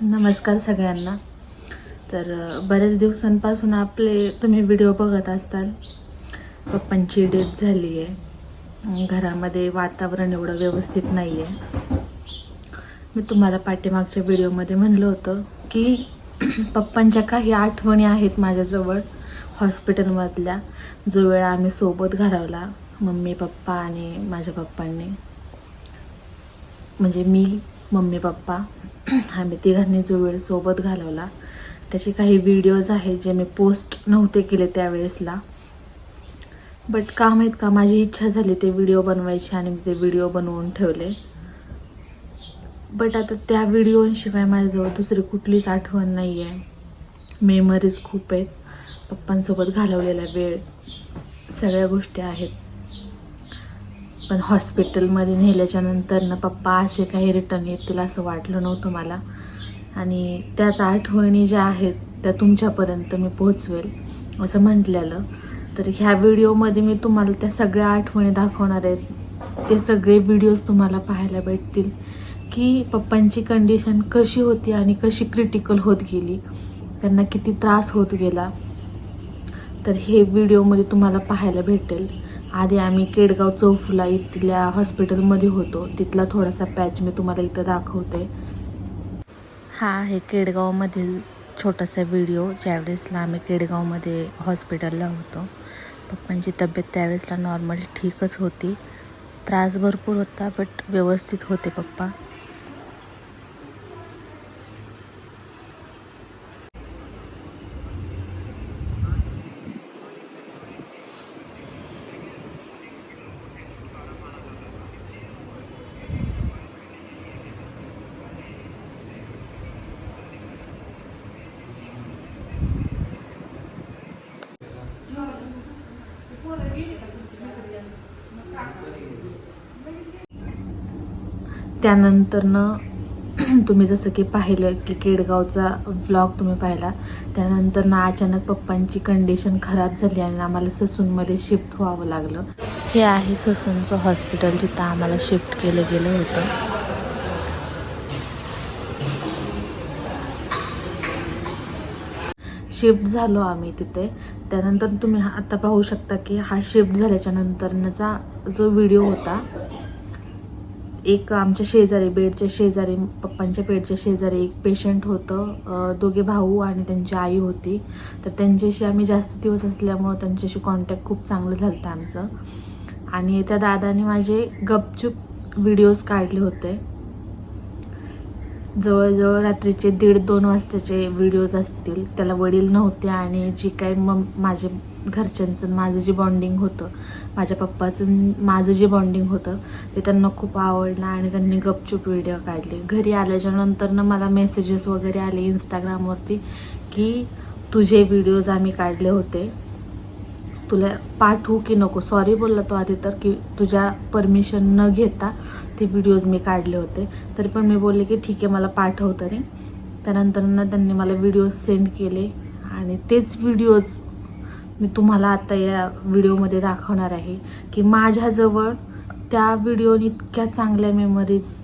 नमस्कार सगळ्यांना. तर बऱ्याच दिवसांपासून आपले तुम्ही व्हिडिओ बघत असताल. पप्पांची डेथ झाली आहे घरामध्ये वातावरण एवढं व्यवस्थित नाही आहे मी तुम्हाला पाठीमागच्या व्हिडिओमध्ये म्हणलं होतं की पप्पांच्या काही आठवणी आहेत माझ्याजवळ हॉस्पिटलमधल्या. जो वेळ आम्ही सोबत घालवला मम्मी पप्पा आणि माझ्या पप्पांनी. म्हणजे मी मम्मी पप्पा आम्ही तिघांनी जो वेळ सोबत घालवला त्याचे काही व्हिडिओज आहेत जे मी पोस्ट नव्हते केले त्यावेळेसला. बट का माहीत का माझी इच्छा झाली ते व्हिडिओ बनवायची आणि मी ते व्हिडिओ बनवून ठेवले. बट आता त्या व्हिडिओशिवाय माझ्याजवळ दुसरी कुठलीच आठवण नाही आहे मेमरीज खूप आहेत. पप्पांसोबत घालवलेला वेळ सगळ्या गोष्टी आहेत. पण हॉस्पिटलमध्ये नेल्याच्या नंतर ना पप्पा असे काही रिटर्न येतील असं वाटलं नव्हतं मला. आणि त्याच आठवणी ज्या आहेत त्या तुमच्यापर्यंत मी पोहोचवेल असं म्हटलेलं. तर ह्या व्हिडिओमध्ये मी तुम्हाला त्या सगळ्या आठवणी दाखवणार आहेत ते सगळे व्हिडिओज तुम्हाला पाहायला भेटतील की पप्पांची कंडिशन कशी होती आणि कशी क्रिटिकल होत गेली. त्यांना किती त्रास होत गेला. तर हे व्हिडिओमध्ये तुम्हाला पाहायला भेटेल. आधी आम्ही केडगाव चौफुला इथल्या हॉस्पिटलमध्ये होतो. तिथला थोडासा पॅच मी तुम्हाला इथं दाखवते. हा आहे केडगावमधील छोटासा व्हिडिओ. ज्यावेळेसला आम्ही केडगावमध्ये हॉस्पिटलला होतो. पप्पांची तब्येत त्यावेळेसला नॉर्मल ठीकच होती. त्रास भरपूर होता बट व्यवस्थित होते पप्पा. त्यानंतरनं तुम्ही जसं की पाहिलं की केडगावचा व्लॉग तुम्ही पाहिला. त्यानंतर ना अचानक पप्पांची कंडिशन खराब झाली आणि आम्हाला ससूनमध्ये शिफ्ट व्हावं लागलं. हे आहे ससूनचं हॉस्पिटल जिथं आम्हाला शिफ्ट केलं गेलं होतं. शिफ्ट झालो आम्ही तिथे. त्यानंतर तुम्ही हा- आता पाहू शकता की हा शिफ्ट झाल्याच्या नंतरचा जो व्हिडिओ होता एक आमच्या शेजारी बेडच्या शेजारी पप्पांच्या बेडच्या शेजारी एक पेशंट होतं. दोघे भाऊ आणि त्यांची आई होती. तर त्यांच्याशी आम्ही जास्त दिवस असल्यामुळं त्यांच्याशी कॉन्टॅक्ट खूप चांगलं झालं होतं आमचं. आणि त्या दादाने माझे गपचूप व्हिडिओज काढले होते. जवळजवळ रात्रीचे दीड दोन वाजताचे व्हिडिओज असतील. त्याला वडील नव्हते आणि जी काही मग माझे घरच्यांचं माझं जे बॉन्डिंग होतं माझ्या पप्पाचं माझं जे बॉन्डिंग होतं ते त्यांना खूप आवडलं आणि त्यांनी गपचूप व्हिडिओ काढले. घरी आल्याच्या नंतरनं मला मेसेजेस वगैरे आले इंस्टाग्रामवरती की तुझे व्हिडिओज आम्ही काढले होते. तुला पाठवू की नको? सॉरी बोलला तो आधी तर की तुझ्या परमिशन न घेता ते व्हिडिओज मी काढले होते. तरी पण मी बोलले की ठीक आहे मला पाठव तरी. त्यानंतर ना त्यांनी मला व्हिडिओज सेंड केले आणि तेच व्हिडिओज मी तुम्हाला आता या व्हिडिओमध्ये दाखवणार आहे की माझ्याजवळ त्या व्हिडिओने इतक्या चांगल्या मेमरीज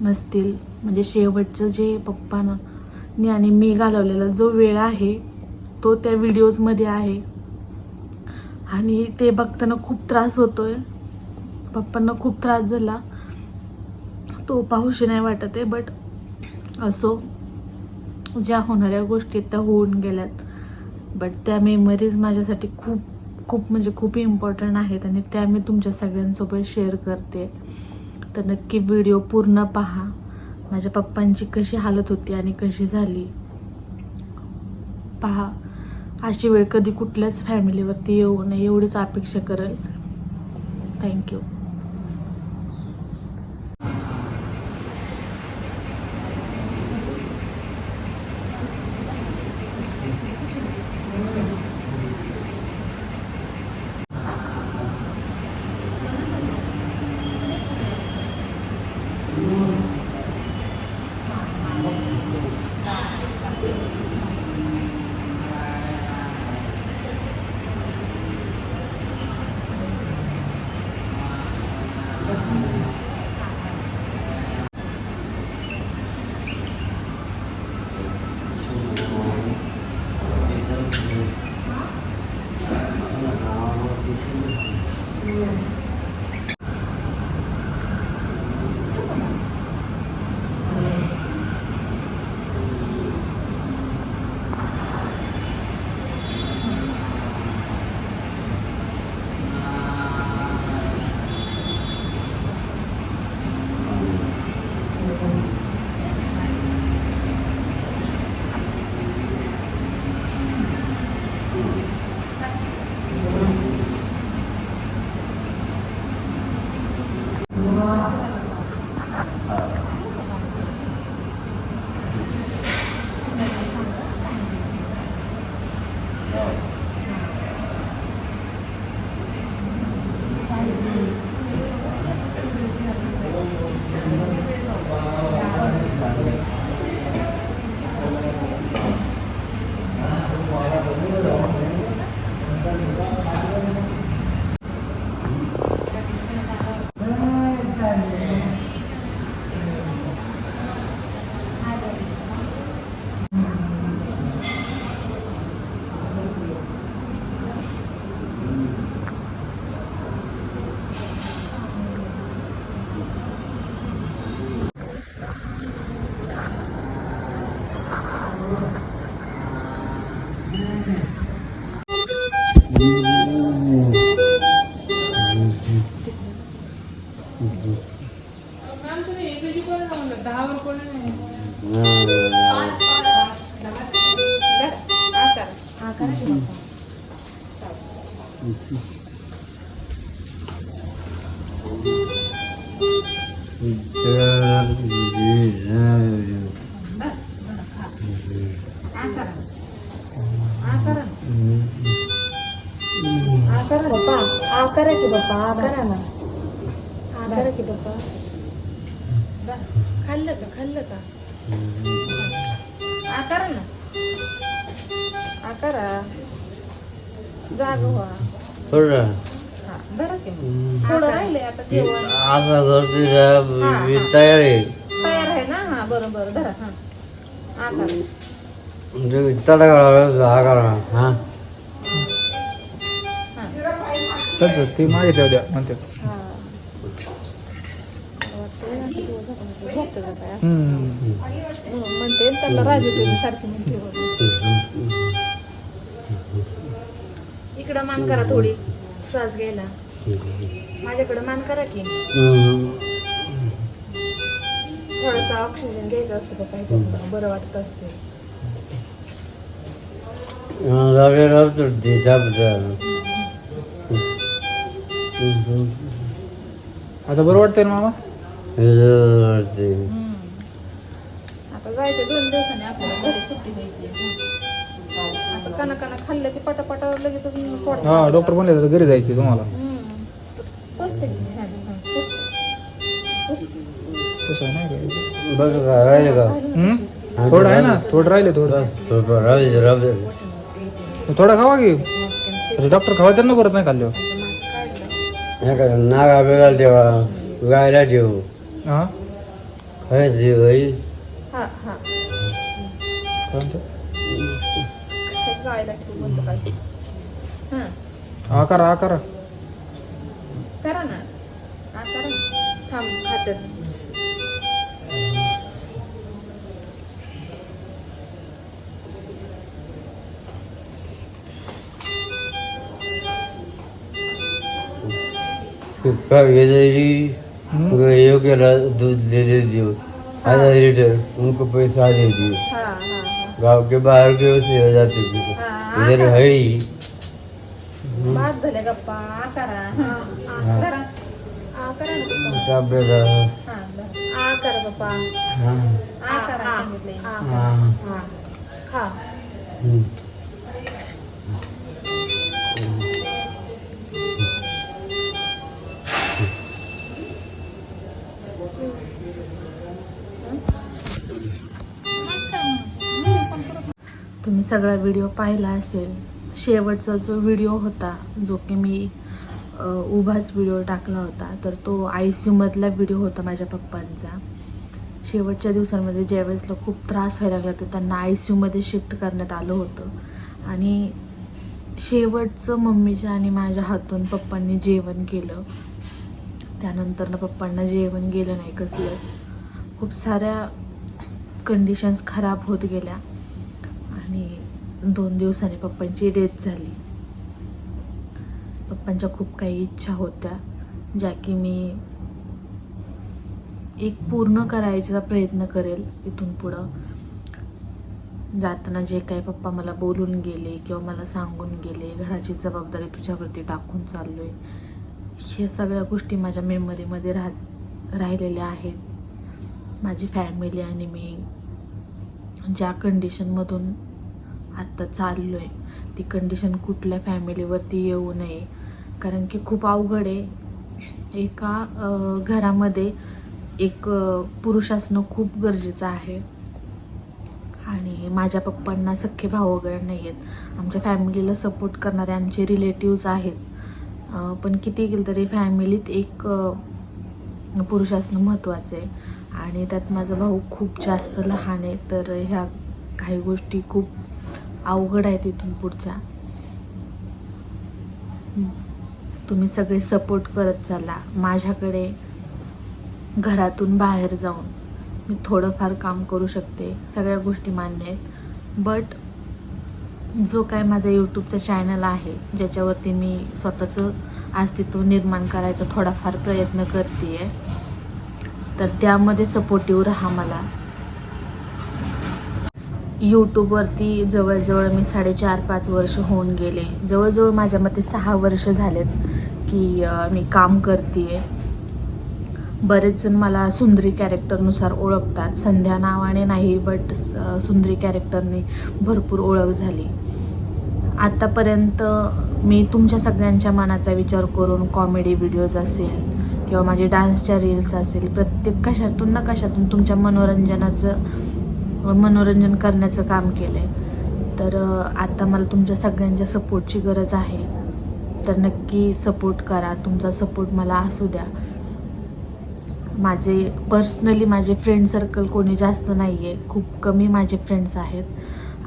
नसतील. म्हणजे शेवटचं जे पप्पानं आणि मी घालवलेला जो वेळ आहे तो त्या व्हिडिओजमध्ये आहे. आणि ते बघताना खूप त्रास होतोय. पप्पांना खूप त्रास झाला. तो पाहूशी नाही वाटत आहे बट असो. ज्या होणाऱ्या गोष्टी त्या होऊन गेल्यात. बट त्या मेमरीज माझ्यासाठी खूप खूप म्हणजे खूप इम्पॉर्टंट आहेत आणि त्या मी तुमच्या सगळ्यांसोबत शेअर करते. तर नक्की व्हिडिओ पूर्ण पहा. माझ्या पप्पांची कशी हालत होती आणि कशी झाली? पहा. अशी वेळ कधी कुठल्याच फॅमिलीवरती येऊ नये एवढीच अपेक्षा करेल. Thank you Bapak, akar aja bapak, akar mana? Akar aja bapak. Bapak. खाल्लं का? खाल्लं का? आकारा ना. आकारा जाग व्हा थोडं. हा, धरा की मग. थोडं राहिलंय आता जेवण. आता घरची मी तयार आहे. तयार आहे ना? हा बरोबर धरा हा. आकारा म्हणजे तडा हा करा. हा. तसं ते मागितलं द्या म्हणते. हा वाटतंय आता काय? म्हणते त्याला राजू सारखी म्हणते. इकडं मान करा थोडी. श्वास घ्यायला. माझ्याकडं मान करा की. थोडासा ऑक्सिजन घ्यायचा असतो पप्पा ह्याच्याकडं बरं वाटत असते. राहतो ते त्याबद्दल आता बरं वाटतंय ना मामा? आता जायचं दोन दिवसांनी आपल्याला घरी सुट्टी द्यायची असं कना कना खाल्लं की पटापटा लगेच सोडतात. हा डॉक्टर म्हणले तर घरी जायचे तुम्हाला. पोचते की नाही? हा, हा, पोचते. तसं आहे नाही का बघ का राहिले का? हम्म? थोडं आहे ना थोडं राहिले थोडं. थोडं राहिले राहिले. थोडा खावा की. अरे डॉक्टर खावा त्यांना परत नाही खाल्ल्यावर. हे का नागा वेगळा ठेवा गायला ठेवू. हा खायची गाई हा हा काय म्हणतो? काय गायला ठेवू म्हणतो काय हा हा करा हा करा करा ना हा करा ना. थांब योग्याला दूध दे दे दियो। आधा लीटर उनको पैसा दे दियो। हा हा हा। गांव के बाहर के उसे हो जाते थे। हा, इधर है। ही बाद झाल्या गप्पा हा, हा। हाँ हाँ। हा खा। तुम्ही सगळा व्हिडिओ पाहिला असेल शेवटचा जो व्हिडिओ होता जो की मी उभाच व्हिडिओ टाकला होता तर तो आय सी यूमधला व्हिडिओ होता माझ्या पप्पांचा. शेवटच्या दिवसांमध्ये ज्यावेळेसला खूप त्रास व्हायला लागला तर त्यांना आय सी यूमध्ये शिफ्ट करण्यात आलं होतं. आणि शेवटचं मम्मीच्या आणि माझ्या हातून पप्पांनी जेवण केलं. त्यानंतरनं पप्पांना जेवण गेलं नाही कसलंच. खूप साऱ्या कंडिशन्स खराब होत गेल्या. दोन दिवसांनी पप्पांची डेथ झाली. पप्पांच्या खूप काही इच्छा होत्या ज्या की मी एक पूर्ण करायचा प्रयत्न करेल इथून पुढं. जाताना जे काही पप्पा मला बोलून गेले किंवा मला सांगून गेले घराची जबाबदारी तुझ्यावरती टाकून चाललो आहे हे सगळ्या गोष्टी माझ्या मेमरीमध्ये राहत राहिलेल्या आहेत. माझी फॅमिली आणि मी ज्या कंडिशनमधून आत्ता चाललो आहे ती कंडिशन कुठल्या फॅमिलीवरती येऊ नये. कारण की खूप अवघड आहे. एका घरामध्ये एक पुरुष असणं खूप गरजेचं आहे. आणि माझ्या पप्पांना सख्खे भाऊ वगैरे नाही आहेत आमच्या फॅमिलीला सपोर्ट करणारे आमचे रिलेटिव्ज आहेत. पण किती गेलं तरी फॅमिलीत एक पुरुष असणं महत्त्वाचं आहे. आणि त्यात माझा भाऊ खूप जास्त लहान आहे. तर ह्या काही गोष्टी खूप अवघड आहेत इथून पुढच्या. तुम्ही सगळे सपोर्ट करत चाला. माझ्याकडे घरातून बाहेर जाऊन मी थोडंफार काम करू शकते. सगळ्या गोष्टी मान्य आहेत. बट जो काय माझा यूट्यूबचा चॅनल आहे ज्याच्यावरती मी स्वतःचं अस्तित्व निर्माण करायचा थोडाफार प्रयत्न करते आहे तर त्यामध्ये सपोर्टिव्ह राहा मला. यूट्यूबवरती जवळजवळ मी साडेचार पाच वर्ष होऊन गेले. जवळजवळ माझ्या मते सहा वर्ष झालेत की मी काम करते बरेच जण मला सुंदरी कॅरेक्टरनुसार ओळखतात. संध्या नावाने नाही बट सुंदरी कॅरेक्टरने भरपूर ओळख झाली. आत्तापर्यंत मी तुमच्या सगळ्यांच्या मनाचा विचार करून कॉमेडी व्हिडिओज असेल किंवा माझे डान्सच्या रील्स असेल प्रत्येक कशातून ना कशातून तुमच्या मनोरंजनाचं मनोरंजन करण्याचं काम केलं आहे तर आता मला तुमच्या सगळ्यांच्या सपोर्टची गरज आहे. तर नक्की सपोर्ट करा. तुमचा सपोर्ट मला असू द्या. माझे पर्सनली माझे फ्रेंड सर्कल कोणी जास्त नाही आहे खूप कमी माझे फ्रेंड्स आहेत.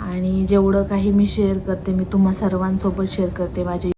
आणि जेवढं काही मी शेअर करते मी तुम्हा सर्वांसोबत शेअर करते. माझे